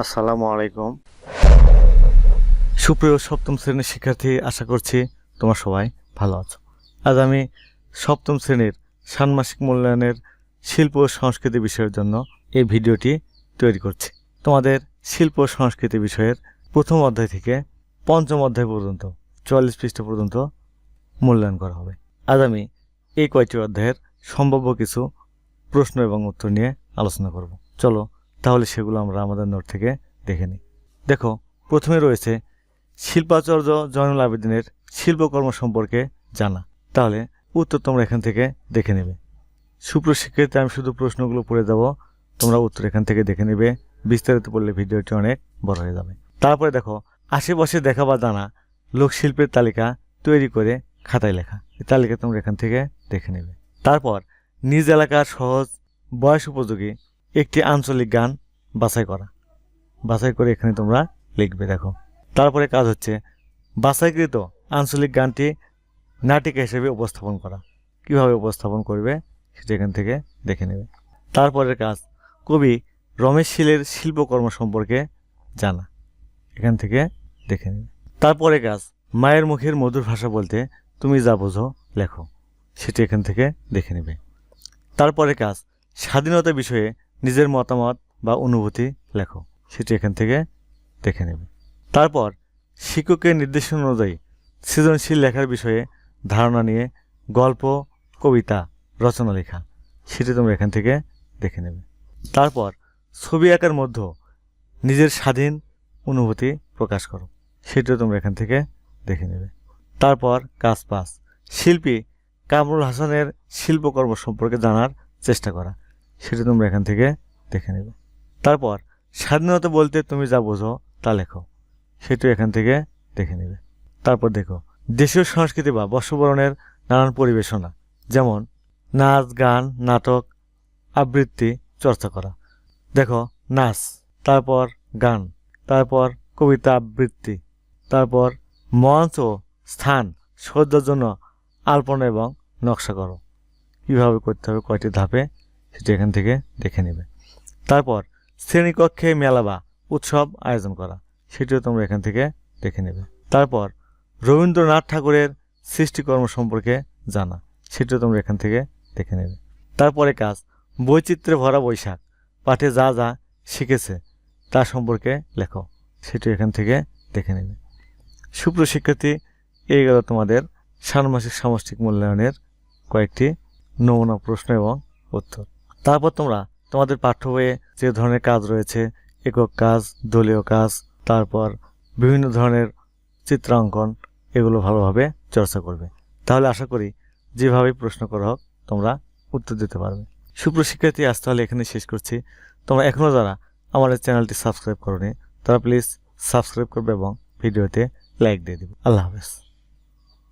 আসসালামু আলাইকুম। সুপ্রিয় সপ্তম শ্রেণির শিক্ষার্থী, আশা করছি তোমার সবাই ভালো আছো। আজ আমি সপ্তম শ্রেণির ষান্মাসিক মূল্যায়নের শিল্প সংস্কৃতি বিষয়ের জন্য এই ভিডিওটি তৈরি করছি। তোমাদের শিল্প সংস্কৃতি বিষয়ের প্রথম অধ্যায় থেকে পঞ্চম অধ্যায় পর্যন্ত, চুয়াল্লিশ পৃষ্ঠা পর্যন্ত মূল্যায়ন করা হবে। আজ আমি এই কয়টি অধ্যায়ের সম্ভাব্য কিছু প্রশ্ন এবং উত্তর নিয়ে আলোচনা করব। চলো তাহলে সেগুলো আমরা আমাদের নোট থেকে দেখে নিই। দেখো, প্রথমে রয়েছে, শিল্পাচার্য জয়নুল আবেদিনের শিল্পকর্ম সম্পর্কে জানা। তাহলে উত্তর তোমরা এখান থেকে দেখে নেবে। সুপ্রশিক্ষিত আমি শুধু প্রশ্নগুলো পড়ে দেবো, তোমরা উত্তর এখান থেকে দেখে নেবে। বিস্তারিত পড়লে ভিডিওটি অনেক বড় হয়ে যাবে। তারপরে দেখো, আশেপাশে দেখা বা জানা লোকশিল্পের তালিকা তৈরি করে খাতায় লেখা। এই তালিকা তোমরা এখান থেকে দেখে নেবে। তারপর, নিজ এলাকার সহজ বয়স উপযোগী একটি আঞ্চলিক গান বাছাই করা। বাছাই করে এখানে তোমরা লিখবে, দেখো। তারপরে কাজ হচ্ছে, বাছাইকৃত আঞ্চলিক গানটি নাটিকা হিসেবে উপস্থাপন করা। কীভাবে উপস্থাপন করবে, সেটা এখান থেকে দেখে নেবে। তারপরের কাজ, কবি রমেশ শীলের শিল্পকর্ম সম্পর্কে জানা। এখান থেকে দেখে নেবে। তারপরে কাজ, মায়ের মুখের মধুর ভাষা বলতে তুমি যা বোঝো, লেখো। সেটি এখান থেকে দেখে নেবে। তারপরে কাজ, স্বাধীনতা বিষয়ে নিজের মতামত বা অনুভূতি লেখো। সেটি এখান থেকে দেখে নেবে। তারপর শিক্ষকের নির্দেশনা অনুযায়ী সৃজনশীল লেখার বিষয়ে ধারণা নিয়ে গল্প, কবিতা, রচনা লেখা, সেটি তোমরা এখান থেকে দেখে নেবে। তারপর ছবি আঁকার মধ্যে নিজের স্বাধীন অনুভূতি প্রকাশ করো। সেটিও তোমরা এখান থেকে দেখে নেবে। তারপর কাজ পাস। শিল্পী কামরুল হাসানের শিল্পকর্ম সম্পর্কে জানার চেষ্টা করা। সেটা তোমরা এখান থেকে দেখে নেবে। তারপর, স্বাধীনতা বলতে তুমি যা বোঝো তা লেখো। সেটিও এখান থেকে দেখে নেবে। তারপর দেখো, দেশীয় সংস্কৃতি বা বর্ষবরণের নানান পরিবেশনা, যেমন নাচ, গান, নাটক, আবৃত্তি, চর্চা করা। দেখো, নাচ, তারপর গান, তারপর কবিতা আবৃত্তি, তারপর মঞ্চ ও স্থান সজ্জার জন্য আলপনা এবং নকশা করো। কীভাবে করতে হবে কয়টি ধাপে সেটি এখান থেকে দেখে নেবে। তারপর শ্রেণীকক্ষে মেলা বা উৎসব আয়োজন করা, সেটিও তোমরা এখান থেকে দেখে নেবে। তারপর রবীন্দ্রনাথ ঠাকুরের সৃষ্টিকর্ম সম্পর্কে জানা, সেটিও তোমরা এখান থেকে দেখে নেবে। তারপরে কাজ, বৈচিত্র্যে ভরা বৈশাখ, পাঠে যা যা শিখেছে তা সম্পর্কে লেখো সেটি এখান থেকে দেখে নেবে। সুপ্রশিক্ষার্থী এই গেল তোমাদের ষান্মাসিক সামষ্টিক মূল্যায়নের কয়েকটি নমুনা প্রশ্ন এবং উত্তর। তারপর তোমরা তোমাদের পাঠ্য বইয়ে যে ধরনের কাজ রয়েছে, একক কাজ, দলীয় কাজ, তারপর বিভিন্ন ধরনের চিত্রাঙ্কন, এগুলো ভালোভাবে চর্চা করবে। তাহলে আশা করি যেভাবে প্রশ্ন করা হোক, তোমরা উত্তর দিতে পারবে। সুপ্রশিক্ষার্থী, আজ তাহলে এখানে শেষ করছি। তোমরা এখনও যারা আমাদের চ্যানেলটি সাবস্ক্রাইব করোনি, তারা প্লিজ সাবস্ক্রাইব করবে এবং ভিডিওতে লাইক দিয়ে দেবে। আল্লাহ হাফেজ।